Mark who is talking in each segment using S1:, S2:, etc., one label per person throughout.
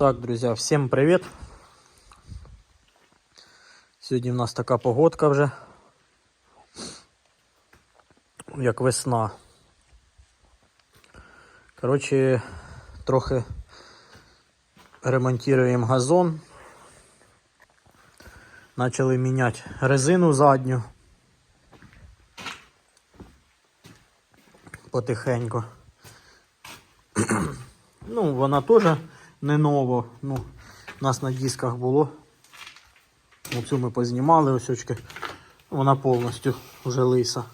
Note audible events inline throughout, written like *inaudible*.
S1: Так, друзья, всем привет! Сьогодні в нас така погодка вже. Як весна. Коротше, трохи ремонтуємо газон. Почали міняти резину задню. Потихеньку. *clears throat* Ну, вона теж не нова. Ну, у нас на дисках було. Оцю ми познімали осьочки. Вона повністю вже лиса.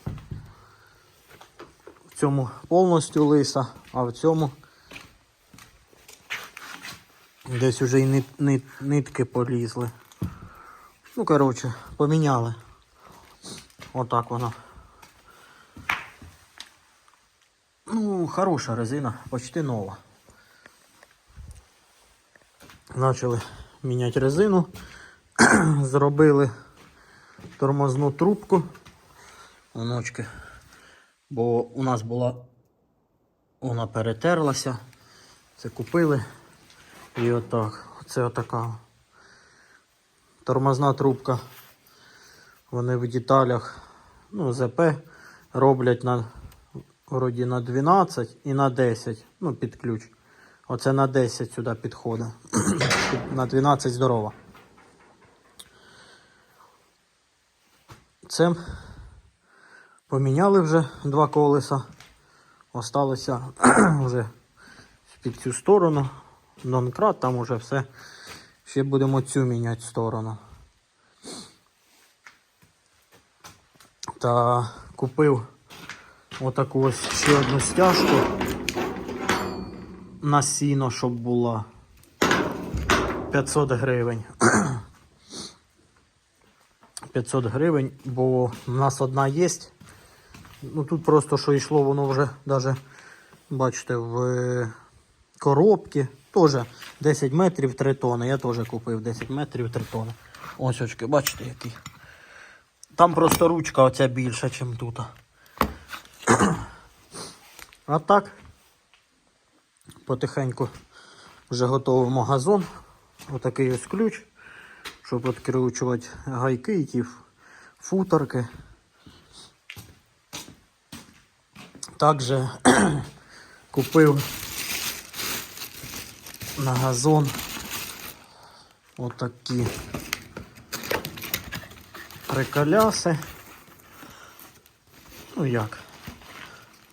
S1: В цьому повністю лиса, а в цьому десь вже і нит, нит, нитки полізли. Ну, коротше, поміняли. Отак воно. Ну, хороша резина, почти нова. Начали міняти резину. *clears throat* Зробили тормозну трубку. Оночки. Бо у нас була вона перетерлася. Це купили. І отак. Це отака тормозна трубка. Вони в деталях, ну, ЗП роблять на вроді на 12 і на 10. Ну, під ключ. Оце на 10 сюди підходить. *clears throat* на 12 здорова. Це поміняли вже два колеса. Осталося *clears throat* вже під цю сторону. Донкрат, там уже все. Ще будемо цю міняти сторону. Та купив отаку ось ще одну стяжку на сіно, щоб була 500 гривень. *clears throat* 500 гривень, бо в нас одна є. Ну тут просто що йшло, воно вже навіть, бачите, в е, коробці. Теж 10 метрів 3 тони. Я теж купив 10 метрів 3 тони. Ось очки, бачите який. Там просто ручка оця більша, ніж тут. *clears throat* А так, потихеньку вже готовимо газон. Отакий ось ключ, щоб відкручувати гайки і ті футорки. Також *clears throat* купив на газон отакі приколяси. Ну як?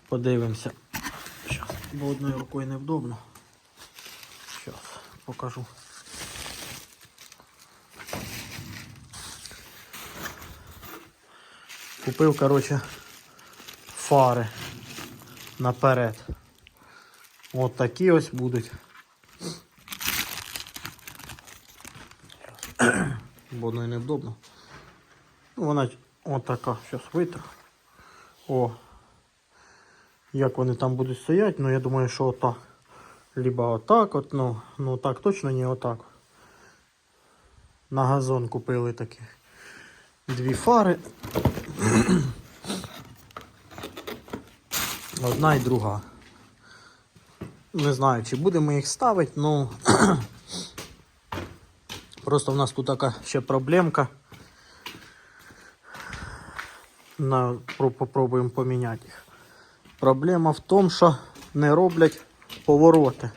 S1: Подивимося. Бо одною рукою невдобно. Зараз покажу. Купив, короче, фари наперед. От такі ось будуть. Бо одною невдобно. Ну, вона от така, зараз витр. О. Як вони там будуть стояти, ну я думаю, що отак. Либо отак, от, ну, ну так точно не отак. На газон купили такі дві фари. *clears throat* Одна і друга. Не знаю, чи будемо їх ставити, ну *clears throat* просто в нас тут така ще проблемка. На, попробуємо поміняти їх. Проблема в тому, що не роблять повороти.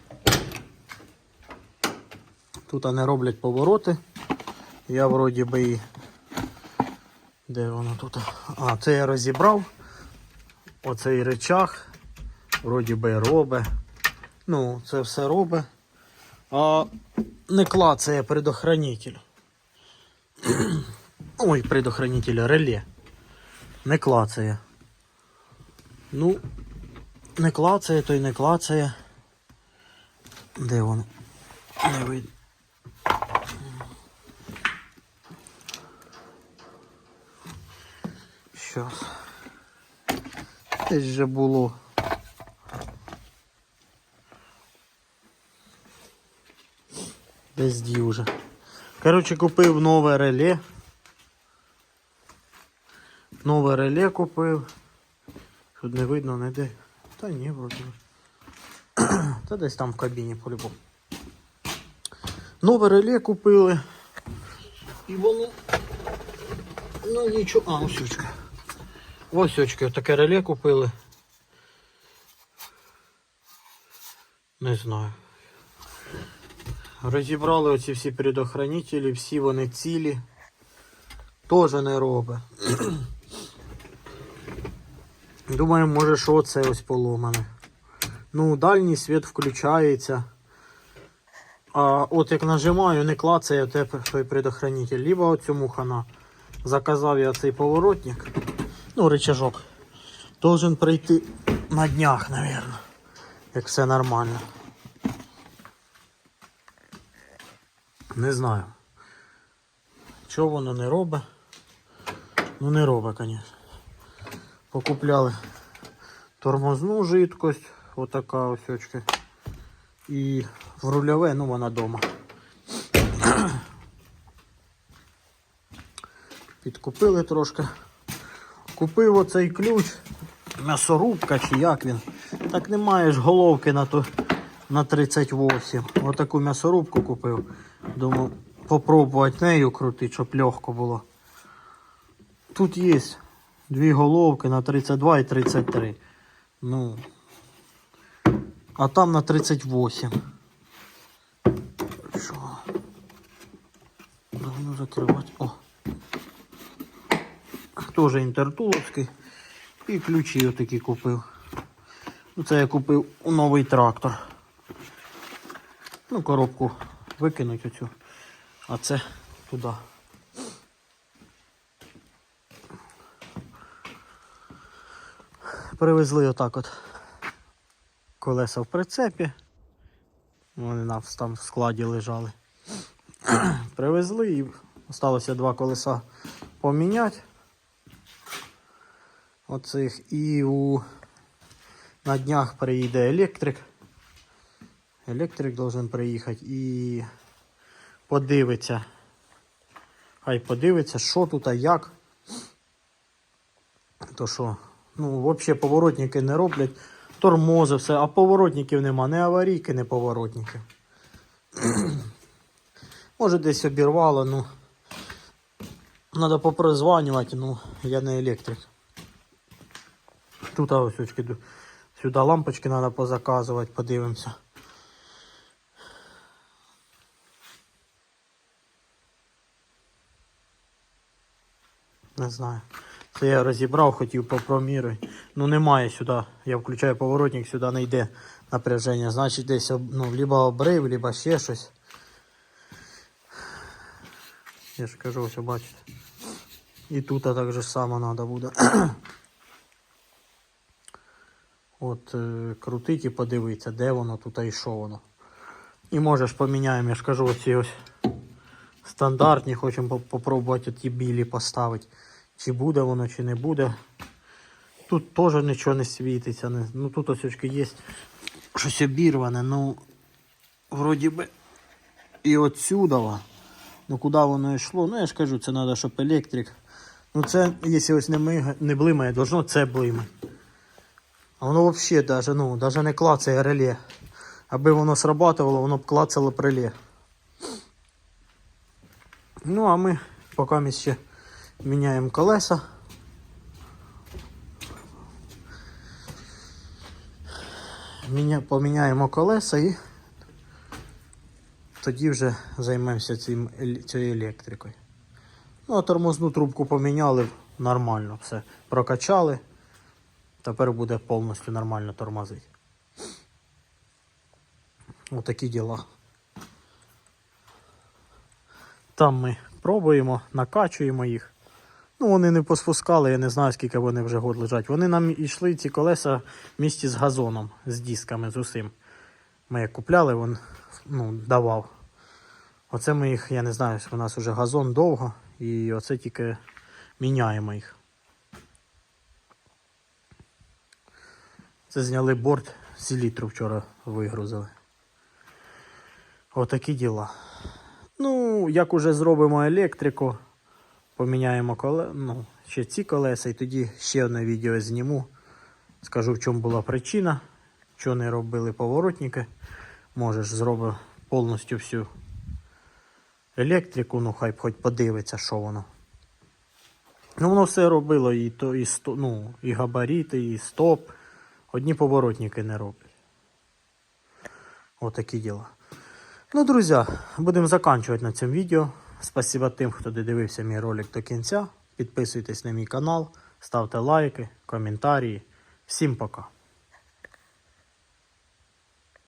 S1: Тут не роблять повороти. Я вроді би і. Де воно тут? А, це я розібрав. Оцей речах. Вроді би робить. Ну, це все робить. А не клацає предохранитель. *clears throat* Ой, предохранитель реле. Не клацає. Ну, не клацає, то й не клацає. Де воно? Не видно. Щас. Десь же було. Десь ді вже. Коротше, купив нове реле. Нове реле купив. Тут не видно, не де. Та ні, вроді. Та десь там в кабіні по-любому. Нове реле купили. І воно. Ну нічого. А, ось очка. Ось очки, таке реле купили. Не знаю. Розібрали оці всі предохранителі, всі вони цілі. Тоже не робить. *clears throat* Думаю, може, що це ось поломане. Ну, дальній світ включається. А от як нажимаю, не клацає той предохранитель. Либо оцьому хана. Заказав я цей поворотник. Ну, рычажок. Должен прийти на днях, наверное. Як все нормально. Не знаю. Чого воно не робить? Ну не робить, звісно. Покупляли тормозну жидкость, отака ось очки. І в рульове, ну вона дома. *clears throat* Підкупили трошки. Купив оцей ключ, м'ясорубка чи як він. Так немає ж головки на то на 38. Отаку м'ясорубку купив. Думав, попробувати нею крутити, щоб легко було. Тут є дві головки на 32 і 33. Ну. А там на 38. Що? Давно закривати. О. Тоже інтертуловський. І ключі отакі купив. Ну, Це я купив новий трактор. Ну, коробку викинуть оцю. А це туди. Привезли отак от колеса в прицепі. Вони нас там в складі лежали. *clears throat* Привезли і залишилося два колеса поміняти. Оцих і у на днях приїде електрик. Електрик должен приїхати і подивиться. Хай подивиться, що тут, а як. То що, ну, взагалі поворотники не роблять, тормози, все, а поворотників нема, не аварійки, не поворотників. *clears throat* Може десь обірвало, ну. Треба попрозванювати, ну, я не електрик. Тут ось очки, сюди лампочки треба позаказувати, подивимося. Не знаю. Це я розібрав, хотів попромірити. Ну немає сюди. Я включаю поворотник, сюди не йде напряження. Значить десь ну, либо обрив, либо ще щось. Я ж кажу, ось бачите. І тут так же само треба буде. От е, крутить і подивитися, де воно тут і що воно. І можеш поміняємо, я ж кажу, оці ось стандартні, хочемо по- попробувати ті білі поставити. Чи буде воно, чи не буде. Тут теж нічого не світиться. Ну тут ось є щось обірване, ну вроді би і отсюда. Ну куди воно йшло? Ну я ж кажу, це треба, щоб електрик. Ну це, якщо ось не, мига, не блимає, должно це блимати. Воно взагалі даже, ну, даже не клацає реле. Аби воно срабатувало, воно б клацало б реле. Ну, а ми поки ми ще міняємо колеса. Міня... Поміняємо колеса і тоді вже займемося цим, цією електрикою. Ну, а тормозну трубку поміняли нормально, все. Прокачали. Тепер буде повністю нормально тормозити. Отакі діла. Там ми пробуємо, накачуємо їх. Ну, вони не поспускали, я не знаю, скільки вони вже год лежать. Вони нам йшли ці колеса в місті з газоном, з дисками, з усім. Ми як купляли, він ну, давав. Оце ми їх, я не знаю, у нас вже газон довго, і оце тільки міняємо їх. Це зняли борт з літру вчора вигрузили. Отакі діла. Ну, як уже зробимо електрику, поміняємо коле... ну, ще ці колеса, і тоді ще одне відео зніму. Скажу, в чому була причина, що не робили поворотники. Можеш зробив повністю всю електрику, ну хай хоч подивиться, що воно. Ну, воно все робило і то, і, ну, і габарити, і стоп. Одні поворотники не роблять. Отакі діла. Ну, друзі, будемо закінчувати на цьому відео. Спасибо тим, хто додивився мій ролик до кінця. Підписуйтесь на мій канал, ставте лайки, коментарі. Всім пока.